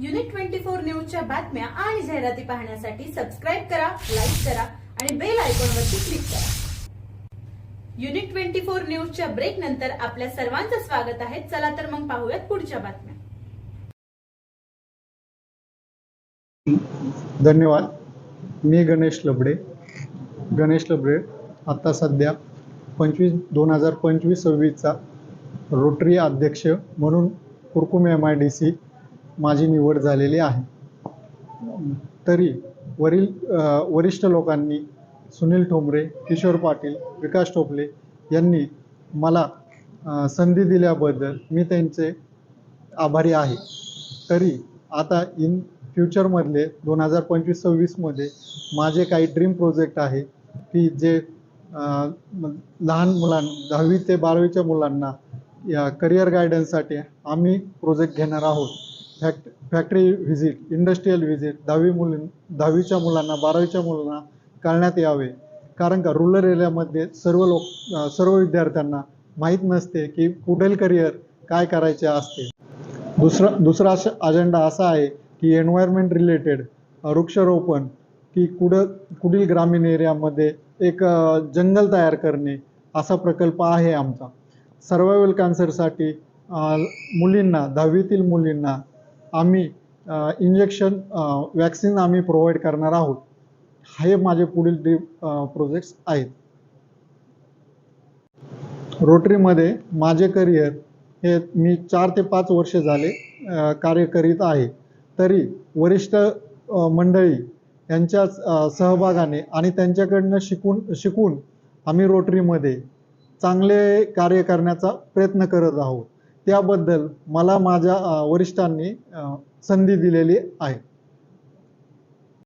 Unit twenty four न्यूजच्या बातम्या आणि जाहिराती पाहण्यासाठी सबस्क्राईब करा लाईक करा आणि बेल आयकॉनवरती क्लिक करा. युनिट ट्वेंटी फोर न्यूजच्या ब्रेक नंतर आपल्या सर्वांचं स्वागत आहे. चला तर मग पाहूयात पुढच्या बातम्या. धन्यवाद. मी गणेश लबडे. गणेश लबडे आत्ता सध्या पंचवीस दोन हजार पंचवीस सव्वीसचा रोटरी अध्यक्ष म्हणून Kurkumbh M I D C माझी निवड झालेली आहे. तरी वरील वरिष्ठ लोकांनी सुनील ठोंबरे किशोर पाटील विकास टोपले यांनी मला संधी दिल्याबद्दल मी त्यांचे आभारी आहे. तरी आता इन फ्युचरमधले दोन हजार पंचवीस सव्वीसमध्ये माझे काही ड्रीम प्रोजेक्ट आहे की जे लहान मुलां दहावी ते बारावीच्या मुलांना या करिअर गायडन्ससाठी आम्ही प्रोजेक्ट घेणार आहोत. Fact factory visit industrial visit दहावी मुलीं दहावीच्या मुलांना बारावीच्या मुलांना करण्यात यावे. कारण का रुरल एरियामध्ये सर्व लोक सर्व विद्यार्थ्यांना माहीत नसते की पुढील करिअर काय करायचे असते. दुसरा दुसरा अजेंडा असा आहे की एन्व्हायरमेंट रिलेटेड वृक्षारोपण की कुठं कुठील ग्रामीण एरियामध्ये एक जंगल तयार करणे असा प्रकल्प आहे आमचा. सर्वायवल कॅन्सरसाठी मुलींना दहावीतील मुलींना आम्ही इंजेक्शन वॅक्सिन आम्ही प्रोव्हाइड करणार आहोत. हे माझे पुढील ड्रीम प्रोजेक्ट्स आहेत. रोटरीमध्ये माझे करिअर हे मी चार ते पाच वर्ष झाले कार्य करीत आहे. तरी वरिष्ठ मंडळी यांच्या सहभागाने आणि त्यांच्याकडनं शिकून शिकून आम्ही रोटरीमध्ये चांगले कार्य करण्याचा प्रयत्न करत आहोत. त्याबद्दल मला माझ्या वरिष्ठांनी संधी दिलेली आहे.